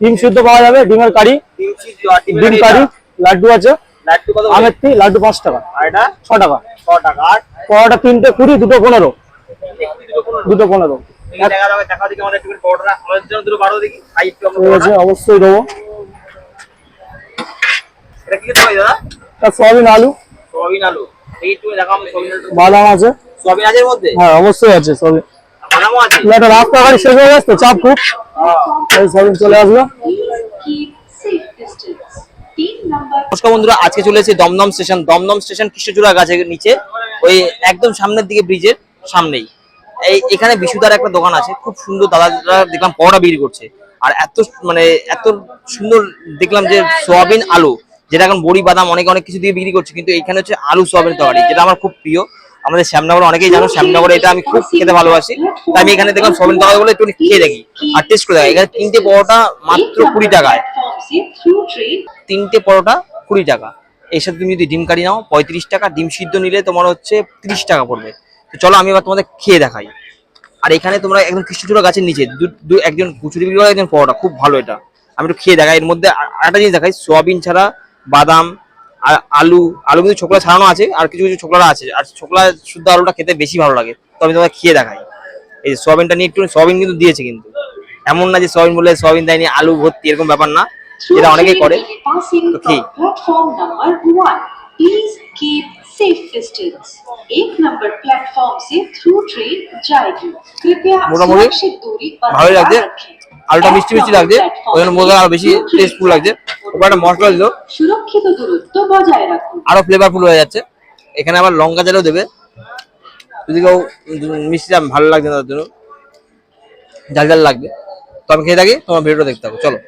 ডিম সিদ্ধ পাওয়া যাবে ডিমের কারি। ডিম কারি লাড্ডু আছে। লাড্ডু কত করে? আমের লাড্ডু পাঁচ টাকা। ছ টাকা। পরোটা তিনটে কুড়ি দুটো পনেরো। দুটো পনেরো। অবশ্যই দেবো। সয়াবিন আলু। সোয়াবিন বাদাম আছে। সোয়াবিন মধ্যে? হ্যাঁ অবশ্যই আছে শেষ হয়ে যাচ্ছে চাপ খুব। নমস্কার বন্ধুরা, আজকে চলে এসেছি দমদম স্টেশন। দমদম স্টেশন কৃষ্ণচূড়া গাছের নিচে, ওই একদম সামনের দিকে ব্রিজের সামনেই। এই এখানে বিশুদার একটা দোকান আছে, খুব সুন্দর, দাদারা দেখলাম পরোটা বিক্রি করছে। আর এত মানে এত সুন্দর দেখলাম যে সোয়াবিন আলু, যেটা এখন বড়ি, বাদাম, অনেক অনেক কিছু দিয়ে বিক্রি করছে, কিন্তু এখানে হচ্ছে আলু, সোয়াবিন, তরকারি, যেটা আমার খুব প্রিয়। আমাদের শ্যামনগরে, অনেকেই জানো শ্যামনগরে এটা আমি খুব খেতে ভালোবাসি। তাই আমি এখানে দেখলাম সোয়াবিন তরকারি বলে একটু খেয়ে দেখি। আর টেস্ট করে দেখি। এখানে তিনটে পরোটা মাত্র কুড়ি টাকায়। তিনটে পরোটা কুড়ি টাকা। এর সাথে তুমি যদি ডিম কারি নাও, পঁয়ত্রিশ টাকা। ডিম সিদ্ধ নিলে তোমার হচ্ছে তিরিশ টাকা পড়বে। তো চলো আমি এবার তোমাদের খেয়ে দেখাই। আর এখানে তোমরা একদম কৃষ্ণচূড়া গাছের নিচে, দু- একজন কুচুরি বিক্রি করে একজন পরোটা। খুব ভালো এটা। আমি একটু খেয়ে দেখাই। এর মধ্যে আরেকটা জিনিস দেখাই। সোয়াবিন ছাড়া বাদাম আলু আলু কিন্তু ছোকলা ছাড়ানো আছে আর কিছু কিছু ছোকলা আছে আর ছোকলা শুদ্ধ আলুটা খেতে বেশি ভালো লাগে তো আমি তোমাদের খেয়ে দেখাই এই যে সোয়াবিনটা নিয়ে একটু সোয়াবিন কিন্তু দিয়েছে কিন্তু এমন না যে সোয়াবিন বলে সোয়াবিন দেয়নি আলু ভর্তি এরকম ব্যাপার না through এটা অনেকেই train করে will be passing Okay. from platform number one. Please keep safe distance. एक नंबर प्लेटफॉर्म से थ्रू ट्रेन जाएगी कृपया मोटामोटी सुरक्षित दूरी ভালোই बरकरार লাগছে रखें আলুটা মিষ্টি মিষ্টি লাগছে ওই জন্য বোধহয় আরো বেশি টেস্টফুল লাগছে ওপরে একটা মশলা দিল সুরক্ষিত দূরত্ব বজায় রাখুন। আরও ফ্লেভারফুল হয়ে যাচ্ছে। এখানে আবার লঙ্কা জেলও দেবে। যদি কেউ মিষ্টিটা ভালো লাগছে না তার জন্য ঝাল ঝাল লাগবে। তো আমি খেয়ে থাকি তোমার ভিডিওটা দেখতে হবে চলো।